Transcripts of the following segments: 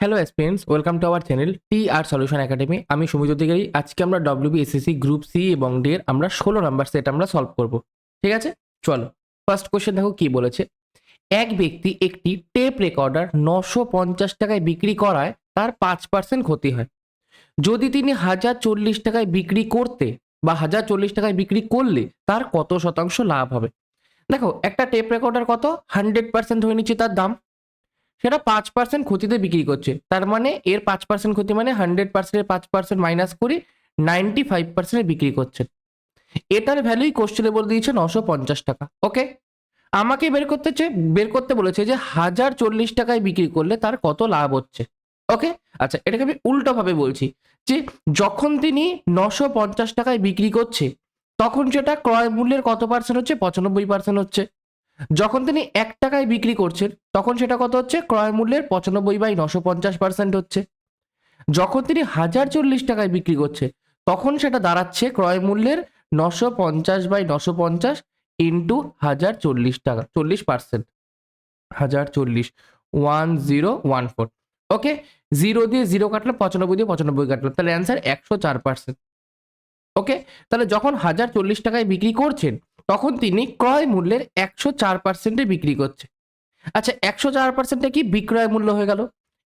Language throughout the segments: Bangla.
Hello students welcome to our channel T R solution academy আমি সুমিত অধিকারী। আজকে আমরা ডব্লিউবি এসএসসি গ্রুপ সি এবং ডি এর আমরা ষোলো নাম্বার সেট আমরা সলভ করব। ঠিক আছে? চলো। ফার্স্ট কোশ্চেন দেখো কি বলেছে? এক ব্যক্তি একটি টেপ রেকর্ডার নশো পঞ্চাশ টাকায় বিক্রি করায়, তার পাঁচ পার্সেন্ট ক্ষতি হয়। যদি তিনি হাজার চল্লিশ টাকায় বিক্রি করতে বা হাজার চল্লিশ টাকায় বিক্রি করলে, তার কত শতাংশ লাভ হবে? দেখো, একটা টেপ রেকর্ডার কত? হান্ড্রেড পার্সেন্ট হয়ে নিচ্ছে তার দাম। সেটা পাঁচ পার্সেন্ট ক্ষতিতে বিক্রি করছে। তার মানে এর পাঁচ পার্সেন্ট ক্ষতি মানে হান্ড্রেড পার্সেন্টের পাঁচ পার্সেন্ট মাইনাস করি নাইনটি ফাইভ পার্সেন্টে বিক্রি করছেন এটার ভ্যালুই কোশ্চেনে বলে দিয়েছে নশো পঞ্চাশ টাকা ওকে আমাকে বের করতে বের করতে বলেছে যে হাজার চল্লিশ টাকায় বিক্রি করলে তার কত লাভ হচ্ছে ওকে আচ্ছা এটাকে আমি উল্টোভাবে বলছি যে যখন তিনি নশো পঞ্চাশ টাকায় বিক্রি করছে, তখন সেটা ক্রয় মূল্যের কত পার্সেন্ট হচ্ছে? পঁচানব্বই পার্সেন্ট হচ্ছে। যখন তিনি এক টাকায় বিক্রি করছেন, তখন সেটা কত হচ্ছে? ক্রয় মূল্যের পঁচানব্বই বাই নশো পঞ্চাশ পার্সেন্ট হচ্ছে। যখন তিনি হাজার চল্লিশ টাকায় বিক্রি করছে, তখন সেটা দাঁড়াচ্ছে ক্রয় মূল্যের নশো পঞ্চাশ বাই নশো পঞ্চাশ ইন্টু হাজার চল্লিশ টাকা, চল্লিশ পার্সেন্ট হাজার চল্লিশ one zero one four okay zero দিয়ে জিরো কাটলে পঁচানব্বই দিয়ে পঁচানব্বই কাটলো তাহলে অ্যান্সার একশো চার পার্সেন্ট ওকে তাহলে যখন হাজার চল্লিশ টাকায় বিক্রি করছেন তখন তিনি ক্রয় মূল্যের একশো চার পার্সেন্টে বিক্রি করছে। আচ্ছা একশো চার পার্সেন্টে কি বিক্রয় মূল্য হয়ে গেল?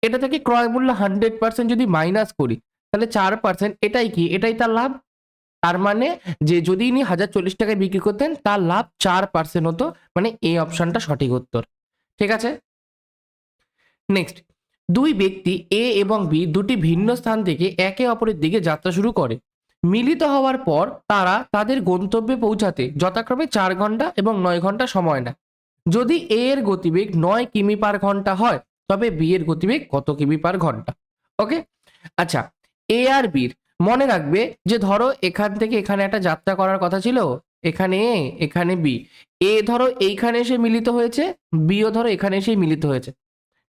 এটা থেকে ক্রয় মূল্য হান্ড্রেড পার্সেন্ট যদি মাইনাস করি, তাহলে চার পার্সেন্ট, এটাই কি? এটাই তার লাভ? তার মানে যে যদি ইনি হাজার চল্লিশ টাকায় বিক্রি করতেন, তার লাভ চার পার্সেন্ট হতো। মানে এই অপশনটা সঠিক উত্তর। ঠিক আছে? নেক্সট। দুই ব্যক্তি এ এবং বি দুটি ভিন্ন স্থান থেকে একে অপরের দিকে যাত্রা শুরু করে। মিলিত হওয়ার পর তারা তাদের গন্তব্যে পৌঁছাতে যথাক্রমে চার ঘণ্টা এবং নয় ঘণ্টা সময় নেয়। যদি এ এর গতিবেগ নয় কিমি পার ঘণ্টা হয়, তবে বি এর গতিবেগ কত কিমি পার ঘণ্টা ওকে আচ্ছা এ আর বির মনে রাখবে যে ধরো এখান থেকে এখানে একটা যাত্রা করার কথা ছিল, এখানে এ এখানে বি এ ধরো এইখানে এসে মিলিত হয়েছে বিও ধরো এখানে এসে মিলিত হয়েছে।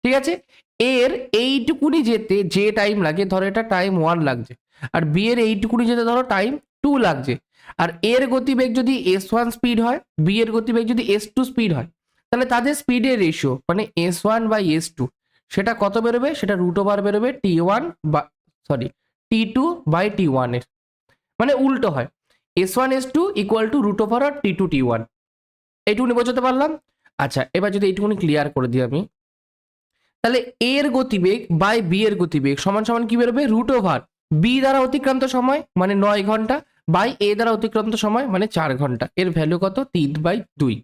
ঠিক আছে? এর এইটুকুনি যেতে যে টাইম লাগে, ধরো এটা টাইম ওয়ান লাগছে। আর বি এর এইটুকুনি যেতে ধরো টাইম টু লাগছে। আর এর গতিবেগ যদি এস ওয়ান স্পিড হয় বি এর গতিবেগ যদি এস টু স্পিড হয়, তাহলে তাদের স্পিডের রেশিও মানে S one by S two সেটা কত বেরোবে? সেটা রুট ওভার বেরোবে টি ওয়ান বা sorry T two by T ওয়ানের মানে উল্টো হয়। S one S two equal to root over R T two T one এইটুকুনি বোঝাতে পারলাম? আচ্ছা এবার যদি এইটুকুনি ক্লিয়ার করে দিই আমি। তাহলে এর গতিবেগ বাই বি এর গতিবেগ সমান সমান কি বেরোবে? রুট ওভার বি দ্বারা অতিক্রান্ত সময় মানে নয় ঘণ্টা বাই এ দ্বারা অতিক্রান্ত সময় মানে চার ঘণ্টা। এর ভ্যালু কত? তিন বাই দুই।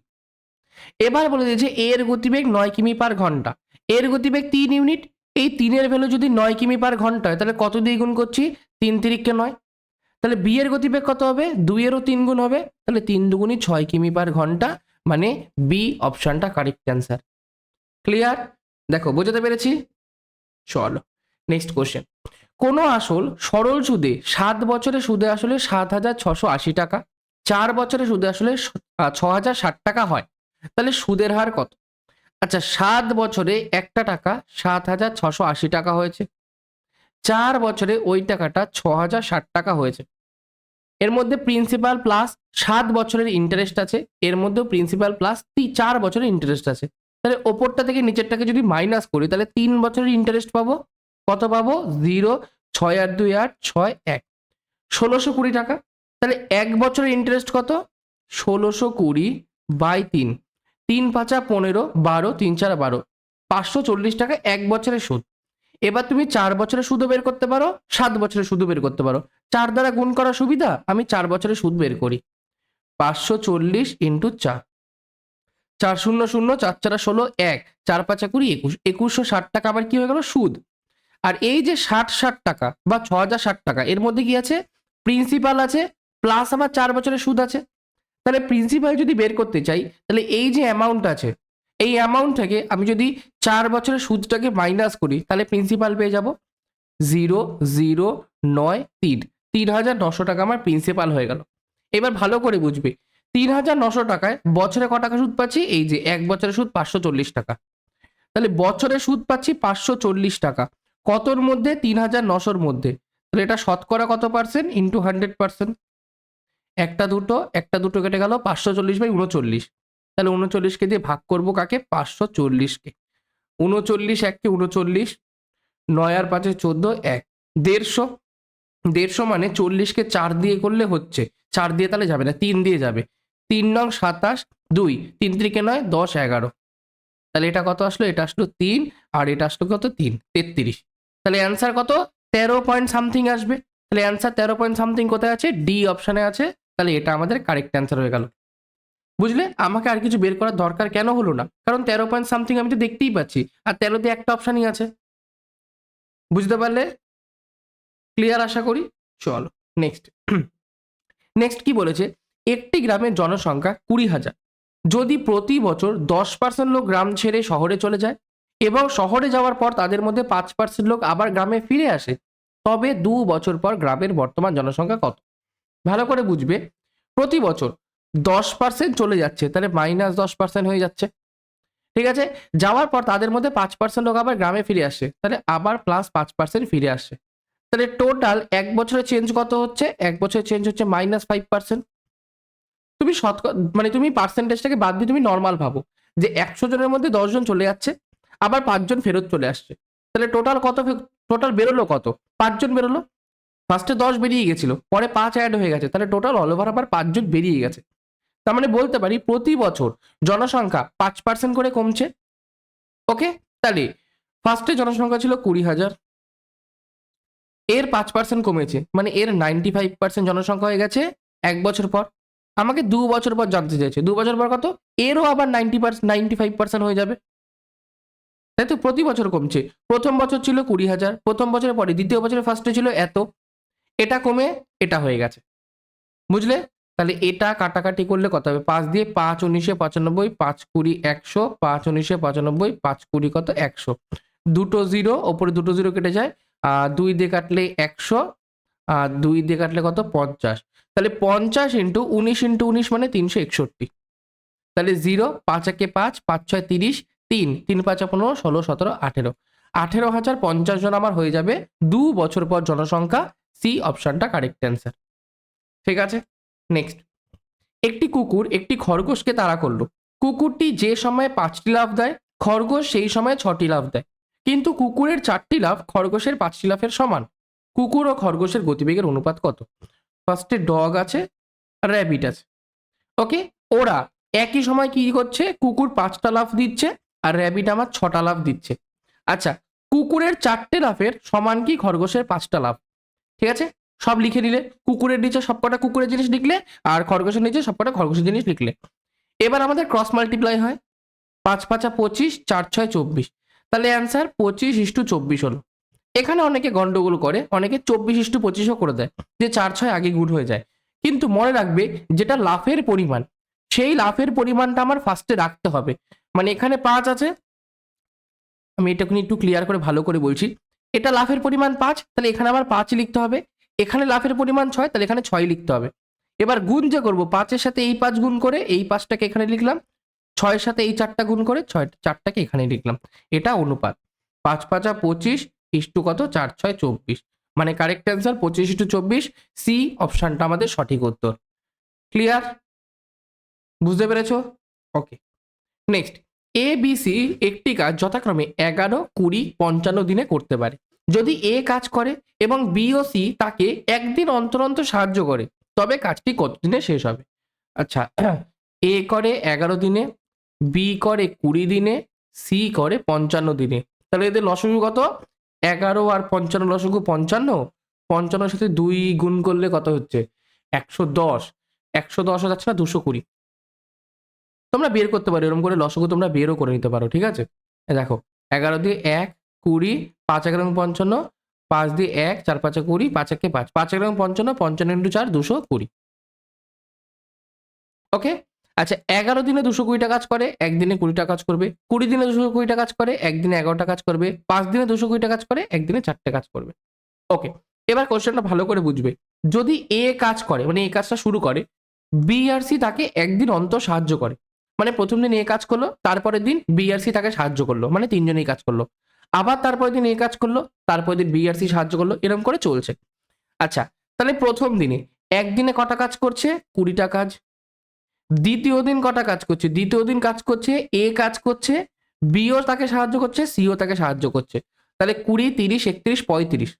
এবার বলে দিয়েছে এর গতিবেগ নয় কিমি পার ঘণ্টা। এর গতিবেগ তিন ইউনিট এই তিনের ভ্যালু যদি নয় কিমি পার ঘণ্টা হয়, তাহলে কত দিয়ে গুণ করছি? তিন তিরিককে নয়। তাহলে বি এর গতিবেগ কত হবে? দুইয়েরও তিন গুণ হবে। তাহলে তিন দুগুণই ছয় কিমি পার ঘণ্টা মানে বি অপশনটা কারেক্ট অ্যান্সার ক্লিয়ার দেখো, বোঝাতে পেরেছি? চলো নেক্সট কোশ্চেন কোনো আসল সরল সুদে সাত বছরে সুদে আসলে সাত হাজার ছশো আশি টাকা, চার বছরে সুদে আসলে ছ হাজার ষাট টাকা হয়। তাহলে সুদের হার কত? আচ্ছা সাত বছরে একটা টাকা সাত হাজার ছশো আশি টাকা হয়েছে। চার বছরে ওই টাকাটা ছ হাজার ষাট টাকা হয়েছে। এর মধ্যে প্রিন্সিপাল প্লাস সাত বছরের ইন্টারেস্ট আছে, এর মধ্যেও প্রিন্সিপাল প্লাস চার বছরের ইন্টারেস্ট আছে। তাহলে ওপরটা থেকে নিচেরটাকে যদি মাইনাস করি, তাহলে তিন বছরের ইন্টারেস্ট পাবো। কত পাবো? জিরো, ছয় আট দুই আট, ছয় এক। ষোলোশো কুড়ি টাকা। তাহলে এক বছরের ইন্টারেস্ট কত? ষোলোশো কুড়ি বাই তিন। তিন পাঁচা পনেরো, বারো, তিন চার বারো। পাঁচশো চল্লিশ টাকা এক বছরের সুদ। এবার তুমি চার বছরের সুদও বের করতে পারো, সাত বছরের সুদও বের করতে পারো। চার দ্বারা গুণ করা সুবিধা? আমি চার বছরের সুদ বের করি। পাঁচশো চল্লিশ ইন্টু চার। চার শূন্য শূন্য, চার চারা ষোলো, এক। চার পাঁচা কুড়ি, একুশ। একুশশো ষাট টাকা আবার কি হয়ে গেল? সুদ। আর এই যে ষাট ষাট টাকা বা ছ হাজার ষাট টাকা, এর মধ্যে কি আছে? প্রিন্সিপাল আছে প্লাস আবার চার বছরের সুদ আছে। তাহলে প্রিন্সিপাল যদি বের করতে চাই, তাহলে এই যে অ্যামাউন্ট আছে, এই অ্যামাউন্ট থেকে আমি যদি চার বছরের সুদটাকে মাইনাস করি, তাহলে প্রিন্সিপাল পেয়ে যাব জিরো জিরো নয় তিন। তিন হাজার নশো টাকা আমার প্রিন্সিপাল হয়ে গেল। এবার ভালো করে বুঝবে, তিন হাজার নশো টাকায় বছরে ক টাকা সুদ পাচ্ছি? এই যে এক বছরের সুদ পাঁচশো চল্লিশ টাকা। তাহলে বছরে সুদ পাচ্ছি পাঁচশো চল্লিশ টাকা। কতর মধ্যে? তিন হাজার নশোর মধ্যে। তাহলে এটা শতকরা কত পার্সেন্ট ইন্টু হান্ড্রেড পার্সেন্ট একটা দুটো একটা দুটো কেটে গেল পাঁচশো চল্লিশ বাই উনচল্লিশ তাহলে উনচল্লিশকে দিয়ে ভাগ করব কাকে? পাঁচশো চল্লিশকে। উনচল্লিশ এককে উনচল্লিশ নয় আর পাঁচে চোদ্দ, এক। দেড়শো। দেড়শো মানে চল্লিশকে চার দিয়ে করলে হচ্ছে। চার দিয়ে তাহলে যাবে না, তিন দিয়ে যাবে। তিন নং সাতাশ, দুই। তিন ত্রিকে নয়, দশ, এগারো। তাহলে এটা কত আসলো? এটা আসলো তিন, আর এটা আসলো কত? তিন, তেত্রিশ। তাহলে অ্যান্সার কত? তেরো পয়েন্ট সামথিং আসবে। তাহলে অ্যান্সার তেরো পয়েন্ট সামথিং কোথায় আছে? ডি অপশানে আছে। তাহলে এটা আমাদের কারেক্ট অ্যান্সার হয়ে গেল। বুঝলে? আমাকে আর কিছু বের করার দরকার কেন হলো না? কারণ তেরো পয়েন্ট সামথিং আমি তো দেখতেই পাচ্ছি। আর তেরোতে একটা অপশানই আছে। বুঝতে পারলে? ক্লিয়ার আশা করি? চলো নেক্সট নেক্সট কি বলেছে? একটি গ্রামের জনসংখ্যা কুড়ি হাজার। যদি প্রতি বছর দশ পার্সেন্ট লোক গ্রাম ছেড়ে শহরে চলে যায় এবং শহরে যাওয়ার পর তাদের মধ্যে পাঁচ পার্সেন্ট লোক আবার গ্রামে ফিরে আসে। তবে দু বছর পর গ্রামের বর্তমান জনসংখ্যা কত? ভালো করে বুঝবে। প্রতি বছর দশ পার্সেন্ট চলে যাচ্ছে, তাহলে মাইনাস দশ পার্সেন্ট হয়ে যাচ্ছে। ঠিক আছে? যাওয়ার পর তাদের মধ্যে পাঁচ পার্সেন্ট লোক আবার গ্রামে ফিরে আসে, তাহলে আবার প্লাস পাঁচ পার্সেন্ট ফিরে আসে। তাহলে টোটাল এক বছরে চেঞ্জ কত হচ্ছে? এক বছরে চেঞ্জ হচ্ছে মাইনাস ফাইভ পার্সেন্ট তুমি শতক মানে তুমি পার্সেন্টেজটাকে বাদ দিয়ে তুমি নর্মাল ভাবো যে একশো জনের মধ্যে দশজন চলে যাচ্ছে। আবার পাঁচজন ফেরত চলে আসছে। তাহলে টোটাল কত টোটাল বেরোলো কত? পাঁচজন বেরোলো? ফার্স্টে দশ বেরিয়ে গেছিল, পরে পাঁচ অ্যাড হয়ে গেছে, তাহলে টোটাল অল ওভার আবার পাঁচজন বেরিয়ে গেছে। তার মানে বলতে পারি প্রতি বছর জনসংখ্যা পাঁচ পার্সেন্ট করে কমছে। ওকে তাহলে ফার্স্টে জনসংখ্যা ছিল কুড়ি হাজার। এর পাঁচ পার্সেন্ট কমেছে মানে এর নাইনটি ফাইভ পার্সেন্ট জনসংখ্যা হয়ে গেছে এক বছর পর। আমাকে দু বছর পর জানতে চাইছে, দু বছর পর কত? এরও আবার ninety percent ninety five percent হয়ে যাবে। তাই তো প্রতি বছর কমছে। প্রথম বছর ছিল কুড়ি হাজার, প্রথম বছরের পরে, দ্বিতীয় বছরের ফার্স্টে ছিল এত। এটা কমে, এটা হয়ে গেছে। বুঝলে? তাহলে এটা কাটাকাটি করলে কত হবে? পাঁচ দিয়ে পাঁচ উনিশে পঁচানব্বই, পাঁচ কুড়ি একশো, পাঁচ উনিশে পঁচানব্বই, পাঁচ কুড়ি কত? একশো। দুটো জিরো, ওপরে দুটো জিরো কেটে যায়। আর দুই দিয়ে কাটলে একশো আর দুই দিয়ে কাটলে কত? পঞ্চাশ। তাহলে পঞ্চাশ ইন্টু উনিশ ইন্টু উনিশ মানে তিনশো একষট্টি। তাহলে জিরো, পাঁচ একে পাঁচ পাঁচ ছয় তিরিশ তিন তিন পাঁচ পনেরো, ষোলো, সতেরো, আঠেরো। আঠেরো হাজার পঞ্চাশ জন আমার হয়ে যাবে। দু বছর পর জনসংখ্যা, সি অপশনটা কারেক্ট অ্যান্সার ঠিক আছে? নেক্সট একটি কুকুর, একটি খরগোশকে তাড়া করল। কুকুরটি যে সময়ে পাঁচটি লাভ দেয়, খরগোশ সেই সময়ে ছটি লাভ দেয়। কিন্তু কুকুরের চারটি লাভ খরগোশের পাঁচটি লাভের সমান। কুকুর ও খরগোশের গতিবেগের অনুপাত কত? ফার্স্টে ডগ আছে র্যাবিট আছে। ওকে ওরা একই সময় কি করছে? কুকুর পাঁচটা লাফ দিচ্ছে আর র্যাবিট আমার ছটা লাভ দিচ্ছে। আচ্ছা কুকুরের চারটে লাফের সমান কি খরগোশের পাঁচটা লাভ ঠিক আছে? সব লিখে দিলে কুকুরের নিচে সবকটা কুকুরের জিনিস লিখলে আর খরগোশের নিচে সবকটা খরগোশের জিনিস লিখলে। এবার আমাদের ক্রস মাল্টিপ্লাই হয়। পাঁচ পাঁচা পঁচিশ, চার ছয় চব্বিশ। তাহলে অ্যান্সার পঁচিশ ইস্টু চব্বিশ হলো। এখানে অনেকে গন্ডগোল করে, অনেকে চব্বিশ ইস্টু পঁচিশও করে দেয়, যে চার ছয় আগে গুড হয়ে যায়। কিন্তু মনে রাখবে, যেটা লাফের পরিমাণ, সেই লাফের পরিমাণটা আমার ফার্স্টে রাখতে হবে। মানে এখানে পাঁচ আছে। আমি এটাকে একটু ক্লিয়ার করে ভালো করে বলছি। এটা লাফের পরিমাণ পাঁচ, তাহলে এখানে আমার পাঁচ লিখতে হবে। এখানে লাফের পরিমাণ ছয়, তাহলে এখানে ছয় লিখতে হবে। এবার গুণ যে করব, পাঁচের সাথে এই পাঁচ গুণ করে এই পাঁচটাকে এখানে লিখলাম। ছয়ের সাথে এই চারটা গুণ করে ছয়, চারটাকে এখানে লিখলাম। এটা অনুপাত। পাঁচ পাঁচা পঁচিশ, ইস্টু কত? চার, ছয়, চব্বিশ। মানে কারেক্ট অ্যান্সার পঁচিশ ইস্টু চব্বিশ। সি অপশানটা আমাদের সঠিক উত্তর। ক্লিয়ার বুঝতে পেরেছ? Okay next A B C একটি কাজ যথাক্রমে এগারো, কুড়ি, পঞ্চান্ন দিনে করতে পারে। যদি এ কাজ করে এবং বি ও সি তাকে একদিন অন্তর অন্তর সাহায্য করে, তবে কাজটি কত দিনে শেষ হবে? আচ্ছা এ করে এগারো দিনে বি করে কুড়ি দিনে সি করে পঞ্চান্ন দিনে। তাহলে এদের লসগু কত? এগারো আর পঞ্চান্ন লসগু পঞ্চান্ন। পঞ্চান্নর সাথে দুই গুণ করলে কত হচ্ছে? একশো দশ। একশো দশ যাচ্ছে না, দুশো কুড়ি। তোমরা বের করতে পারো, এরকম করে লসগু তোমরা বেরও করে নিতে পারো, ঠিক আছে? দেখো, এগারো দিয়ে এক, কুড়ি, পাঁচ এগারো পঞ্চান্ন, পাঁচ দিয়ে এক, চার, পাঁচে কুড়ি, পাঁচ একে পাঁচ পাঁচ এগারো পঞ্চান্ন পঞ্চান্ন ইন্টু চার, দুশো কুড়ি। ওকে? আচ্ছা এগারো দিনে দুশো কুড়িটা কাজ করে, একদিনে কুড়িটা কাজ করবে। কুড়ি দিনে দুশো কুড়িটা কাজ করে, একদিনে এগারোটা কাজ করবে। পাঁচ দিনে দুশো কুড়িটা কাজ করে, একদিনে চারটে কাজ করবে। ওকে, এবার কোশ্চেনটা ভালো করে বুঝবে। যদি এ কাজ করে মানে এই কাজটা শুরু করে, বি আর সি তাকে একদিন অন্তর সাহায্য করে। মানে প্রথম দিন এ কাজ করল, তারপরের দিন বিআরসি তাকে সাহায্য করল মানে তিনজনেই কাজ করল। আবার তারপরের দিন এ কাজ করল, তারপরের দিন বিআরসি সাহায্য করল, এরকম করে চলছে। আচ্ছা তাহলে প্রথম দিনে একদিনে কটা কাজ করছে? কুড়িটা কাজ। দ্বিতীয় দিন কটা কাজ করছে? দ্বিতীয় দিন কাজ করছে, এ কাজ করছে বিও তাকে সাহায্য করছে সিও তাকে সাহায্য করছে। তাহলে কুড়ি, তিরিশ, একত্রিশ, পঁয়ত্রিশ।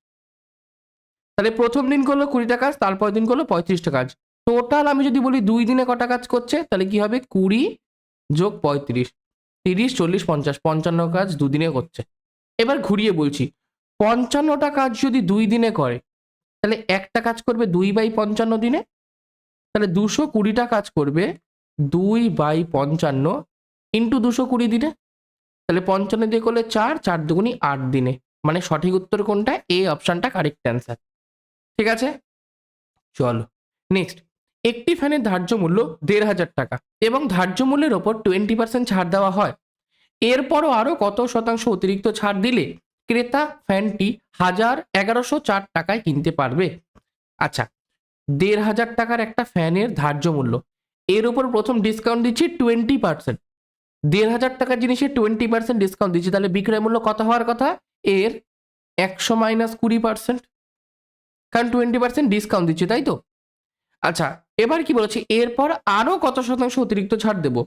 তাহলে প্রথম দিন করল কুড়িটা কাজ তারপর দিন করল পঁয়ত্রিশটা কাজ। টোটাল আমি যদি বলি দুই দিনে কটা কাজ করছে, তাহলে কি হবে? কুড়ি যোগ পঁয়ত্রিশ, তিরিশ, চল্লিশ, পঞ্চাশ, পঞ্চান্ন কাজ দুদিনে করছে। এবার ঘুরিয়ে বলছি, পঞ্চান্নটা কাজ যদি দুই দিনে করে, তাহলে একটা কাজ করবে দুই বাই পঞ্চান্ন দিনে? তাহলে দুশো কুড়িটা কাজ করবে দুই বাই পঞ্চান্ন ইন্টু দুশো কুড়ি দিনে? তাহলে পঞ্চান্ন দিয়ে করলে চার চার দুগুনি আট দিনে। মানে সঠিক উত্তর কোনটা? এ অপশানটা কারেক্ট অ্যান্সার ঠিক আছে? চলো নেক্সট একটি ফ্যানের ধার্য মূল্য দেড় হাজার টাকা এবং ধার্য মূল্যের ওপর টোয়েন্টি পার্সেন্ট ছাড় দেওয়া হয়। এরপরও আরও কত শতাংশ অতিরিক্ত ছাড় দিলে ক্রেতা ফ্যানটি হাজার এগারোশো চার টাকায় কিনতে পারবে? আচ্ছা দেড় হাজার টাকার একটা ফ্যানের ধার্য মূল্য। এর উপর প্রথম ডিসকাউন্ট দিচ্ছি টোয়েন্টি পার্সেন্ট দেড় হাজার টাকার জিনিসে টোয়েন্টি পার্সেন্ট ডিসকাউন্ট দিচ্ছি, তাহলে বিক্রয় মূল্য কত হওয়ার কথা? এর একশো মাইনাস কুড়ি পার্সেন্ট কারণ টোয়েন্টি পার্সেন্ট ডিসকাউন্ট দিচ্ছি, তাই তো? আচ্ছা এবার কি বলেছি? এরপর আরও কত শতাংশ অতিরিক্ত ছাড় দেবো?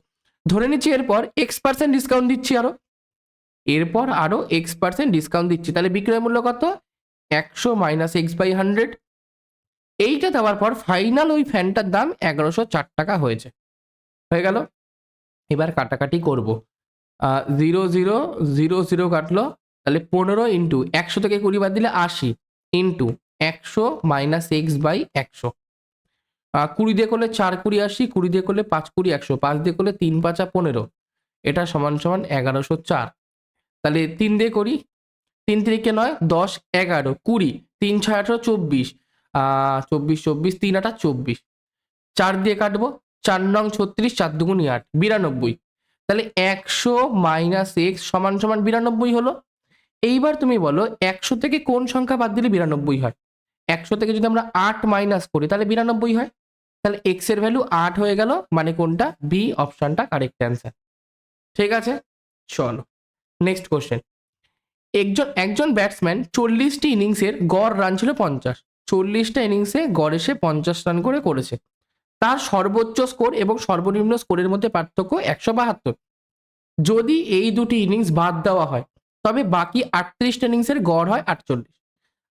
ধরে নিচ্ছি এরপর এক্স পার্সেন্ট ডিসকাউন্ট দিচ্ছি আরও এরপর আরও এক্স পার্সেন্ট ডিসকাউন্ট দিচ্ছি। তাহলে বিক্রয় মূল্য কত? একশো মাইনাস এক্স বাই হান্ড্রেড এইটা দেওয়ার পর ফাইনাল ওই ফ্যানটার দাম এগারোশো চার টাকা হয়েছে। হয়ে গেল? এবার কাটাকাটি করব। জিরো জিরো জিরো জিরো কাটলো। তাহলে পনেরো ইন্টু একশো থেকে কুড়ি বাদ দিলে আশি ইন্টু একশো মাইনাস এক্স বাই একশো। কুড়ি দিয়ে করলে চার কুড়ি আশি, কুড়ি দিয়ে করলে পাঁচ কুড়ি একশো, পাঁচ দিয়ে করলে তিন পাঁচা পনেরো। এটা সমান সমান এগারোশো চার। তাহলে তিন দিয়ে করি, তিন তিরিকে নয়, দশ, এগারো, কুড়ি, তিন ছয় আঠারো, চব্বিশ। চব্বিশ চব্বিশ, তিন আটা, চব্বিশ। চার দিয়ে কাটবো, চার নং ছত্রিশ, চার দুগুণি আট, বিরানব্বই। তাহলে একশো মাইনাস এক্স সমান সমান বিরানব্বই হলো। এইবার তুমি বলো, একশো থেকে কোন সংখ্যা বাদ দিলে বিরানব্বই হয়? একশো থেকে যদি আমরা আট মাইনাস করি, তাহলে বিরানব্বই হয়? তাহলে এক্সের ভ্যালু আট হয়ে গেল মানে কোনটা? বি অপশনটা কারেক্ট অ্যান্সার ঠিক আছে? চলো নেক্সট কোশ্চেন একজন একজন ব্যাটসম্যান চল্লিশটি ইনিংসের গড় রান ছিল পঞ্চাশ। চল্লিশটা ইনিংসে গড় এসে পঞ্চাশ রান করে করেছে। তার সর্বোচ্চ স্কোর এবং সর্বনিম্ন স্কোরের মধ্যে পার্থক্য একশো বাহাত্তর। যদি এই দুটি ইনিংস বাদ দেওয়া হয়, তবে বাকি আটত্রিশটা ইনিংসের গড় হয় আটচল্লিশ।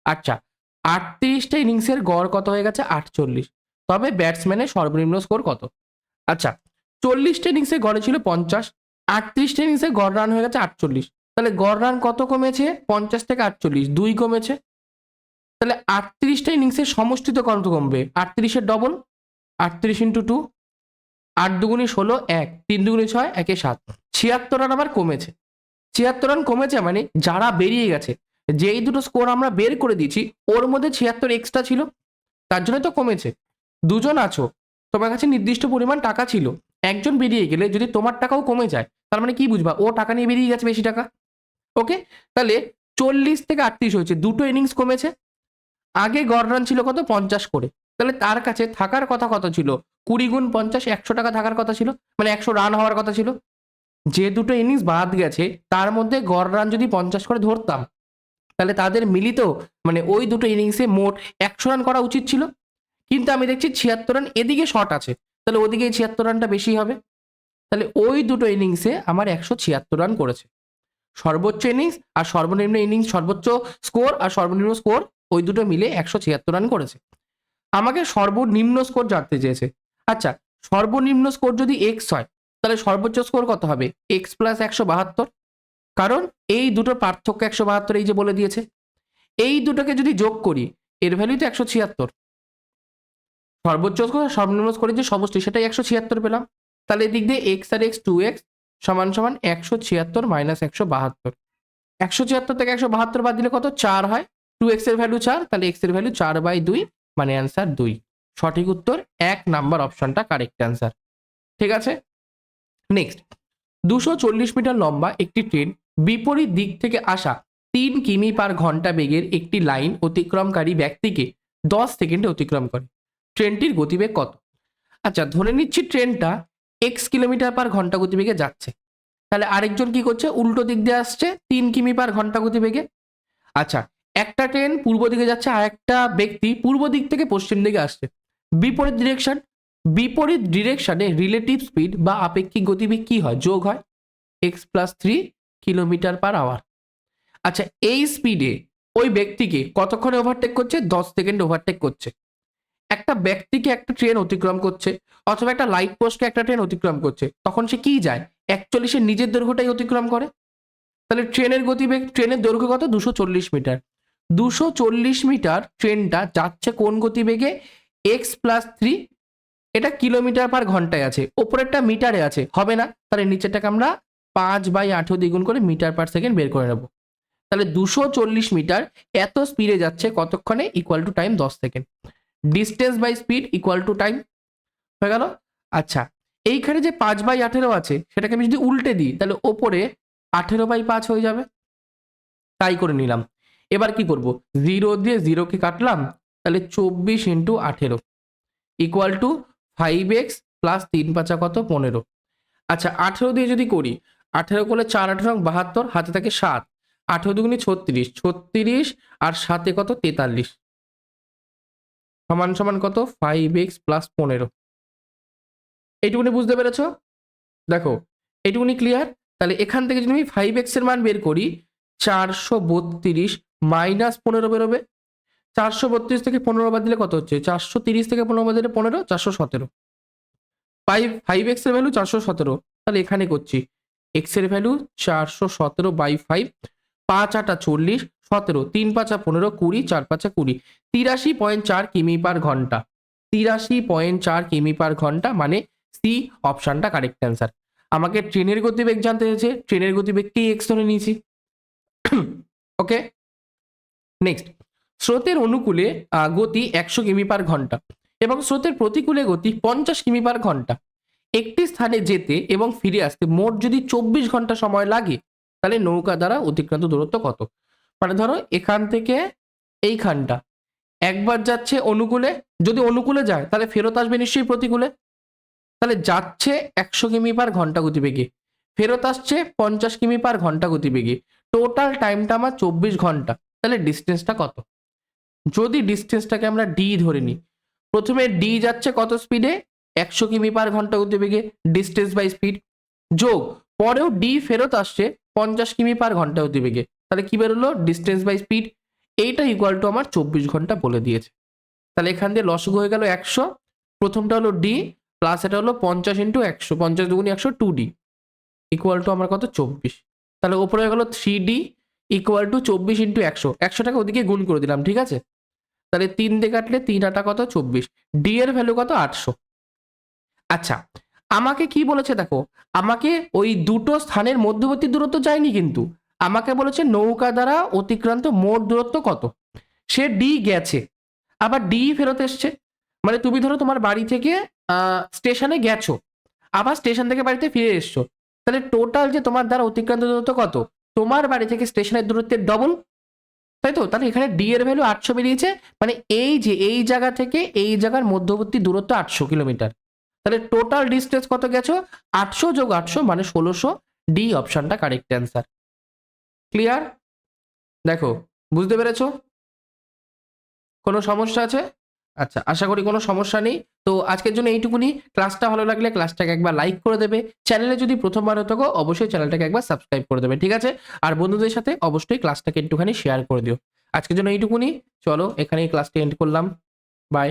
আচ্ছা আটত্রিশটা ইনিংসের গড় কত হয়ে গেছে? আটচল্লিশ। তবে ব্যাটসম্যানের সর্বনিম্ন স্কোর কত? আচ্ছা চল্লিশটা ইনিংসে গড়ে ছিল পঞ্চাশ আটত্রিশটা ইনিংসে গড় রান হয়ে গেছে আটচল্লিশ। তাহলে গড় রান কত কমেছে? পঞ্চাশ থেকে আটচল্লিশ, দুই কমেছে। তাহলে আটত্রিশটা ইনিংসের সমষ্টিত কত কমবে? আটত্রিশের ডবল আটত্রিশ ইন্টু টু আট দুগুনি ষোলো, এক, তিন দুগুনি ছয়, একে সাত। ছিয়াত্তর রান আবার কমেছে। ছিয়াত্তর রান কমেছে মানে যারা বেরিয়ে গেছে, যেই দুটো স্কোর আমরা বের করে দিয়েছি, ওর মধ্যে ছিয়াত্তর এক্সট্রা ছিল, তার জন্য তো কমেছে। দুজন আছো। তোমার কাছে নির্দিষ্ট পরিমাণ টাকা ছিল। একজন বেরিয়ে গেলে যদি তোমার টাকাও কমে যায়, তার মানে কি বুঝবা? ও টাকা নিয়ে বেরিয়ে গেছে বেশি টাকা। ওকে তাহলে চল্লিশ থেকে আটত্রিশ হয়েছে। দুটো ইনিংস কমেছে। আগে গড় রান ছিল কত? পঞ্চাশ করে। তাহলে তার কাছে থাকার কথা কত ছিল? কুড়ি গুণ পঞ্চাশ, একশো টাকা থাকার কথা ছিল। মানে একশো রান হওয়ার কথা ছিল। যে দুটো ইনিংস বাদ গেছে, তার মধ্যে গড় রান যদি পঞ্চাশ করে ধরতাম, তাহলে তাদের মিলিত মানে ওই দুটো ইনিংসে মোট একশো রান করা উচিত ছিল। কিন্তু আমি দেখছি ছিয়াত্তর রান এদিকে শর্ট আছে। তাহলে ওদিকে ছিয়াত্তর রানটা বেশি হবে। তাহলে ওই দুটো ইনিংসে আমার একশো ছিয়াত্তর রান করেছে। সর্বোচ্চ ইনিংস আর সর্বনিম্ন ইনিংস সর্বোচ্চ স্কোর আর সর্বনিম্ন স্কোর ওই দুটো মিলে একশো ছিয়াত্তর রান করেছে। আমাকে সর্বনিম্ন স্কোর জানতে চেয়েছে। আচ্ছা সর্বনিম্ন স্কোর যদি এক্স হয়, তাহলে সর্বোচ্চ স্কোর কত হবে? এক্স প্লাস একশো বাহাত্তর। কারণ এই দুটোর পার্থক্য একশো বাহাত্তর এই যে বলে দিয়েছে। এই দুটোকে যদি যোগ করি, এর ভ্যালু তো একশো ছিয়াত্তর। সর্বোচ্চ স্কোর সর্বনিম্ন স্কোরের যে সমষ্টি, সেটাই একশো ছিয়াত্তর পেলাম। তাহলে এদিক দিয়ে এক্স আর এক্স টু এক্স সমান সমান একশো ছিয়াত্তর মাইনাস একশো বাহাত্তর। একশো ছিয়াত্তর থেকে একশো বাহাত্তর বাদ দিলে কত? চার হয়। টু এক্সের ভ্যালু চার, তাহলে এক্সের ভ্যালু চার বাই দুই মানে অ্যান্সার দুই। সঠিক উত্তর, এক নাম্বার অপশনটা কারেক্ট অ্যান্সার ঠিক আছে? নেক্সট দুশো চল্লিশ মিটার লম্বা একটি ট্রেন বিপরীত দিক থেকে আসা তিন কিমি পার ঘণ্টা বেগের একটি লাইন অতিক্রমকারী ব্যক্তিকে দশ সেকেন্ডে অতিক্রম করে। ট্রেনটির গতিবেগ কত? আচ্ছা ধরে নিচ্ছি ট্রেনটা এক্স কিলোমিটার পার ঘণ্টা গতিবেগে যাচ্ছে। তাহলে আরেকজন কি করছে? উল্টো দিক দিয়ে আসছে, তিন কিমি পার ঘণ্টা গতিবেগে। আচ্ছা একটা ট্রেন পূর্ব দিকে যাচ্ছে আর একটা ব্যক্তি পূর্ব দিক থেকে পশ্চিম দিকে আসছে। বিপরীত ডিরেকশন বিপরীত ডিরেকশনে রিলেটিভ স্পিড বা আপেক্ষিক গতিবেগ কি হয়? যোগ হয় X plus three kilometre per hour আচ্ছা এই স্পিডে ওই ব্যক্তিকে কতক্ষণে ওভারটেক করছে? দশ সেকেন্ড ওভারটেক করছে। একটা ব্যক্তিকে একটা ট্রেন অতিক্রম করছে অথবা একটা লাইট পোস্টকে একটা ট্রেন অতিক্রম করছে, তখন সে কি যায়? অ্যাকচুয়ালি সে নিজের দৈর্ঘ্যটাই অতিক্রম করে। তাহলে ট্রেনের গতিবেগ ট্রেনের দৈর্ঘ্য কত? দুশো চল্লিশ মিটার। দুশো চল্লিশ মিটার ট্রেনটা যাচ্ছে কোন গতিবেগে? এক্স প্লাস থ্রি এটা কিলোমিটার পার ঘন্টায় আছে। ওপরেরটা মিটারে আছে। হবে না? তাহলে নিচেরটাকে আমরা পাঁচ বাই আঠেরো দ্বিগুণ করে মিটার পার সেকেন্ড বের করে নেব। তাহলে দুশো চল্লিশ মিটার এত স্পিডে যাচ্ছে কতক্ষণে? ইকুয়াল টু টাইম দশ second distance by speed equal to time হয়ে গেল? আচ্ছা এইখানে যে পাঁচ বাই আঠেরো আছে, সেটাকে আমি যদি উল্টে দিই, তাহলে ওপরে আঠেরো বাই পাঁচ হয়ে যাবে। তাই করে নিলাম। এবার কি করব? জিরো দিয়ে জিরোকে কাটলাম, তাহলে চব্বিশ ইন্টু আঠেরো equal to five X plus তিন পাঁচা কত? পনেরো। আচ্ছা আঠেরো দিয়ে যদি করি, আঠেরো করলে চার, আঠেরো বাহাত্তর, হাতে থাকে সাত। আঠেরো দুগুনি ছত্রিশ ছত্রিশ আর সাতে কত? তেতাল্লিশ। সমান সমান কত? ফাইভ এক্স প্লাস পনেরো। এইটুকুনি বুঝতে পেরেছ? দেখো, এইটুকুনি ক্লিয়ার তাহলে এখান থেকে যদি আমি ফাইভ এক্সের মান বের করি, চারশো বত্রিশ মাইনাস পনেরো বেরোবে। চারশো বত্রিশ থেকে পনেরো বাদ দিলে কত হচ্ছে? চারশো তিরিশ থেকে পনেরো বাদ দিলে পনেরো, চারশো সতেরো। ফাইভ ফাইভ এক্সের ভ্যালু চারশো সতেরো। তাহলে এখানে করছি এক্সের ভ্যালু চারশো সতেরো বাই ফাইভ পাঁচ আটা চল্লিশ, সতেরো, তিন পাঁচা পনেরো, কুড়ি, চার পাঁচা কুড়ি। তিরাশি পয়েন্ট চার কিমি পার ঘণ্টা। তিরাশি পয়েন্ট চার কিমি পার ঘণ্টা মানে সি অপশনটা কারেক্ট অ্যান্সার আমাকে ট্রেনের গতিবেগ জানতে হয়েছে, ট্রেনের গতিবেগকেই এক্স ধরে নিয়েছি। ওকে নেক্সট স্রোতের অনুকূলে গতি একশো কিমি পার ঘণ্টা এবং স্রোতের প্রতিকূলে গতি পঞ্চাশ কিমি পার ঘণ্টা। একটি স্থানে যেতে এবং ফিরে আসতে মোট যদি চব্বিশ ঘণ্টা সময় লাগে, তাহলে নৌকা দ্বারা অতিক্রান্ত দূরত্ব কত? মানে ধরো এখান থেকে এইখানটা। একবার যাচ্ছে অনুকূলে, যদি অনুকূলে যায়, তাহলে ফেরত আসবে নিশ্চয়ই প্রতিকূলে? তাহলে যাচ্ছে একশো কিমি পার ঘণ্টা গতিবেগে, ফেরত আসছে পঞ্চাশ কিমি পার ঘণ্টা গতিবেগে টোটাল টাইমটা আমার চব্বিশ ঘণ্টা, তাহলে ডিস্টেন্সটা কত? যদি ডিস্টেন্সটাকে আমরা ডি ধরে নিই, প্রথমে ডি যাচ্ছে কত স্পিডে একশো কিমি পার ঘণ্টা গতিবেগে ডিস্টেন্স বাই স্পিড যোগ, পরেও ডি ফেরত আসছে পঞ্চাশ কিমি পার ঘণ্টা গতিবেগে, তাহলে কি বেরোলো? ডিস্টেন্স বাই স্পিড এইটা ইকুয়াল টু আমার চব্বিশ ঘণ্টা বলে দিয়েছে। তাহলে এখান দিয়ে লসগু হয়ে গেল একশো। প্রথমটা হলো ডি প্লাস এটা হলো পঞ্চাশ ইন্টু একশো। পঞ্চাশ দুগুনি একশো টু ডি ইকুয়াল টু আমার কত? চব্বিশ। তাহলে ওপরে হয়ে গেলো থ্রি ডি ইকুয়াল টু চব্বিশ ইন্টু একশো। একশো টাকা ওদিকে গুণ করে দিলাম, ঠিক আছে? তাহলে তিন দিয়ে কাটলে তিন আটা কত? চব্বিশ। ডি এর ভ্যালু কত? আটশো। আচ্ছা আমাকে কি বলেছে দেখো? আমাকে ওই দুটো স্থানের মধ্যবর্তী দূরত্ব যায়নি কিন্তু। আমাকে বলেছে নৌকা দ্বারা অতিক্রান্ত মোট দূরত্ব কত? সে ডি গেছে। আবার ডি ফেরত এসছে। মানে তুমি ধরো তোমার বাড়ি থেকে স্টেশনে গেছো। আবার স্টেশন থেকে বাড়িতে ফিরে এসছো। তাহলে টোটাল যে তোমার দ্বারা অতিক্রান্ত দূরত্ব কত? তোমার বাড়ি থেকে স্টেশনের দূরত্বের ডবল তাই তো? তাহলে এখানে ডি এর ভ্যালু আটশো বেরিয়েছে। মানে এই যে, এই জায়গা থেকে এই জায়গার মধ্যবর্তী দূরত্ব আটশো কিলোমিটার। তাহলে টোটাল ডিস্টেন্স কত গেছো? আটশো যোগ আটশো মানে ষোলোশো। ডি অপশনটা কারেক্ট অ্যান্সার ক্লিয়ার দেখো, বুঝতে পেরেছ? কোনো সমস্যা আছে? আচ্ছা আশা করি কোনো সমস্যা নেই। তো আজকের জন্য এইটুকুনি। ক্লাসটা ভালো লাগলে ক্লাসটাকে একবার লাইক করে দেবে। চ্যানেলে যদি প্রথমবার হতো অবশ্যই চ্যানেলটাকে একবার সাবস্ক্রাইব করে দেবে, ঠিক আছে? আর বন্ধুদের সাথে অবশ্যই ক্লাসটাকে একটুখানি শেয়ার করে দিও। আজকের জন্য এইটুকুনি। চলো, এখানেই ক্লাসটি এন্ড করলাম। বাই